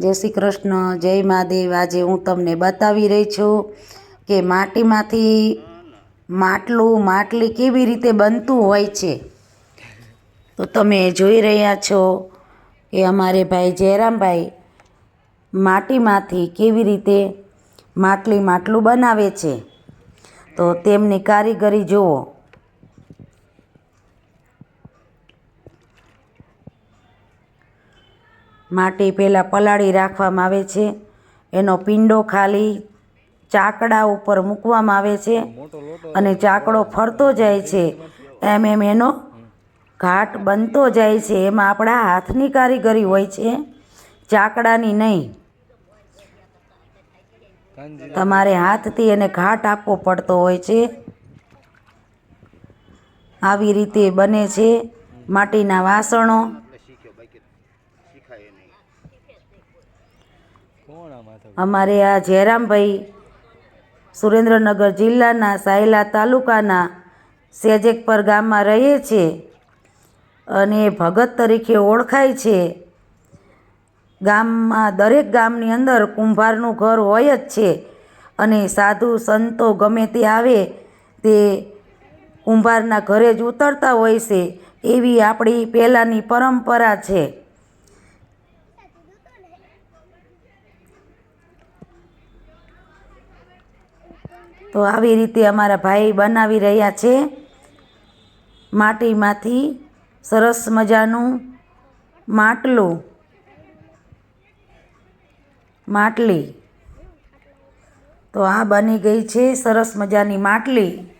જય શ્રી કૃષ્ણ, જય મહાદેવ. આજે હું તમને બતાવી રહી છું કે માટીમાંથી માટલું માટલી કેવી રીતે બનતું હોય છે. તો તમે જોઈ રહ્યા છો કે અમારે ભાઈ જયરામભાઈ માટીમાંથી કેવી રીતે માટલી માટલું બનાવે છે. તો તેમની કારીગરી જુઓ. માટી પહેલાં પલાળી રાખવામાં આવે છે. એનો પિંડો ખાલી ચાકડા ઉપર મૂકવામાં આવે છે અને ચાકડો ફરતો જાય છે. એમ એમ એનો ઘાટ બનતો જાય છે. એમાં આપણા હાથની કારીગરી હોય છે. ચાકડાની નહીં. તમારે હાથથી એને ઘાટ આપવો પડતો હોય છે. આવી રીતે બને છે. માટીના વાસણો અમારે આ જયરામભાઈ સુરેન્દ્રનગર જિલ્લાના સાયલા તાલુકાના સેજેકપર ગામમાં રહે છે અને ભગત તરીકે ઓળખાય છે. ગામમાં દરેક ગામની અંદર કુંભારનું ઘર હોય જ છે અને સાધુ સંતો ગમે તે આવે તે કુંભારના ઘરે જ ઉતરતા હોય છે એવી આપણી પહેલાંની પરંપરા છે. તો આવી રીતે અમારા ભાઈ બનાવી રહ્યા છે. માટીમાંથી સરસ મજાનું માટલું. માટલી. તો આ બની ગઈ છે સરસ મજાની માટલી.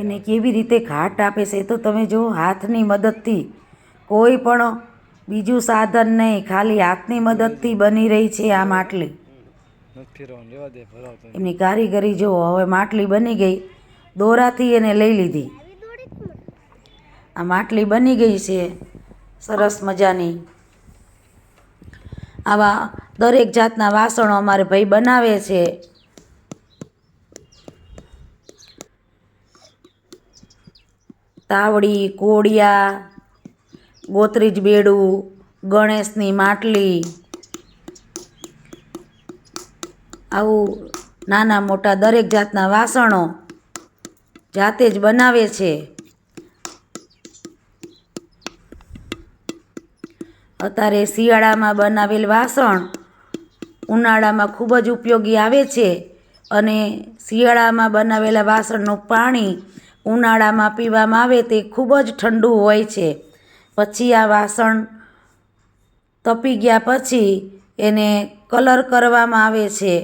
એને કેવી રીતે ઘાટ આપે છે તો તમે જો હાથની મદદથી કોઈ પણ બીજું સાધન નહીં ખાલી હાથની મદદથી બની રહી છે આ માટલી. એમની કારીગરી જો હવે માટલી બની ગઈ દોરાથી એને લઈ લીધી. આ માટલી બની ગઈ છે સરસ મજાની. આવા દરેક જાતના વાસણો અમારે ભાઈ બનાવે છે. તાવડી કોડિયા ગોત્રીજ બેડું, ગણેશની માટલી, આવું નાના મોટા દરેક જાતના વાસણો જાતે જ બનાવે છે. અત્યારે શિયાળામાં બનાવેલ વાસણ ઉનાળામાં ખૂબ જ ઉપયોગી આવે છે અને શિયાળામાં બનાવેલા વાસણનું પાણી ઉનાળામાં પીવામાં આવે તે ખૂબ જ ઠંડુ હોય છે. પછી આ વાસણ તપી ગયા પછી એને કલર કરવામાં આવે છે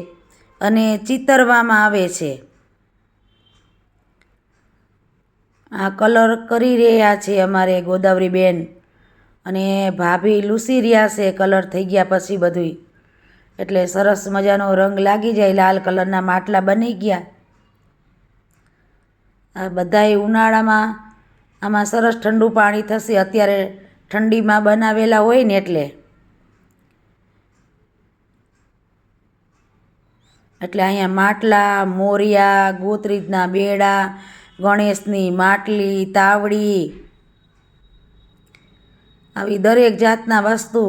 અને ચિતરવામાં આવે છે. આ કલર કરી રહ્યા છે અમારે ગોદાવરીબેન અને ભાભી લૂસી રહ્યા છે કલર થઈ ગયા પછી બધુંય. એટલે સરસ મજાનો રંગ લાગી જાય, લાલ કલરના માટલા બની ગયા. આ બધાય ઉનાળામાં આમાં સરસ ઠંડુ પાણી થશે. અત્યારે ઠંડીમાં બનાવેલા હોય ને એટલે. એટલે અહીંયા માટલા, મોરિયા ગોત્રીજના બેડા, ગણેશની માટલી, તાવડી, આવી દરેક જાતના વસ્તુ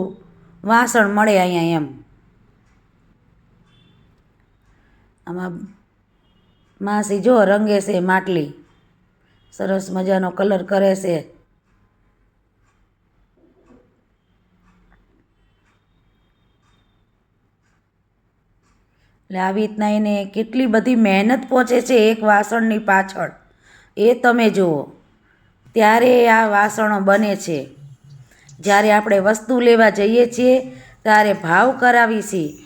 વાસણ મળે અહીંયા એમ. આમાં માસી જો રંગે છે માટલી. સરસ મજાનો કલર કરે છે. એટલે આવી રીતના એને કેટલી બધી મહેનત પહોંચે છે એક વાસણની પાછળ. એ તમે જુઓ. ત્યારે આ વાસણો બને છે. જ્યારે આપણે વસ્તુ લેવા જઈએ છીએ, ત્યારે ભાવ કરાવી છીએ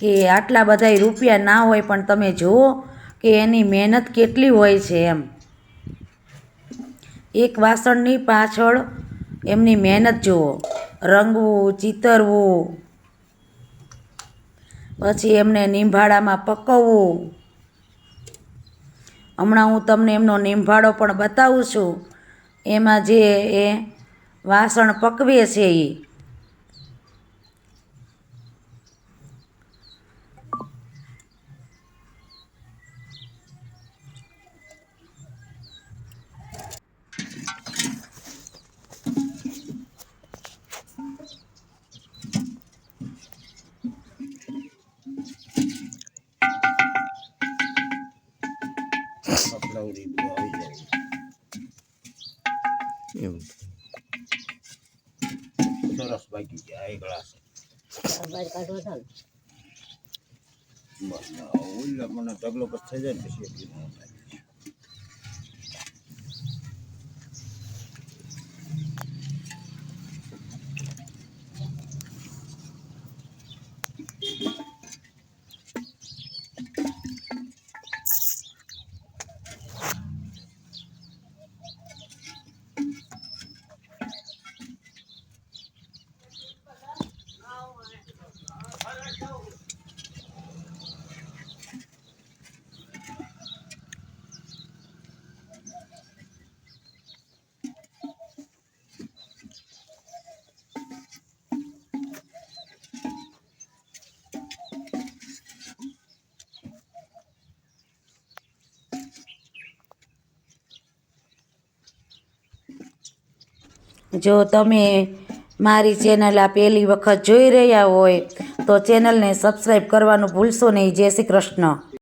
કે આટલા બધાય રૂપિયા ના હોય પણ તમે જુઓ કે એની મહેનત કેટલી હોય છે એમ. એક વાસણની પાછળ એમની મહેનત જુઓ. રંગવું, ચિતરવું, પછી એમને નિંભાળામાં પકવવું. હમણાં હું તમને એમનો નિંભાળો પણ બતાવું છું. એમાં જે એ વાસણ પકવે છે એ કપડાવડી બધું આવી જાય. એવું. સરસ બાકી ગયા એક ગ્લાસ બસ ઓલા મને ઢગલો પછી થઈ જાય ને પછી જો તમે મારી ચેનલ આ પહેલી વખત જોઈ રહ્યા હોય, તો ચેનલને સબસ્ક્રાઈબ કરવાનું ભૂલશો નહીં. જય શ્રી કૃષ્ણ.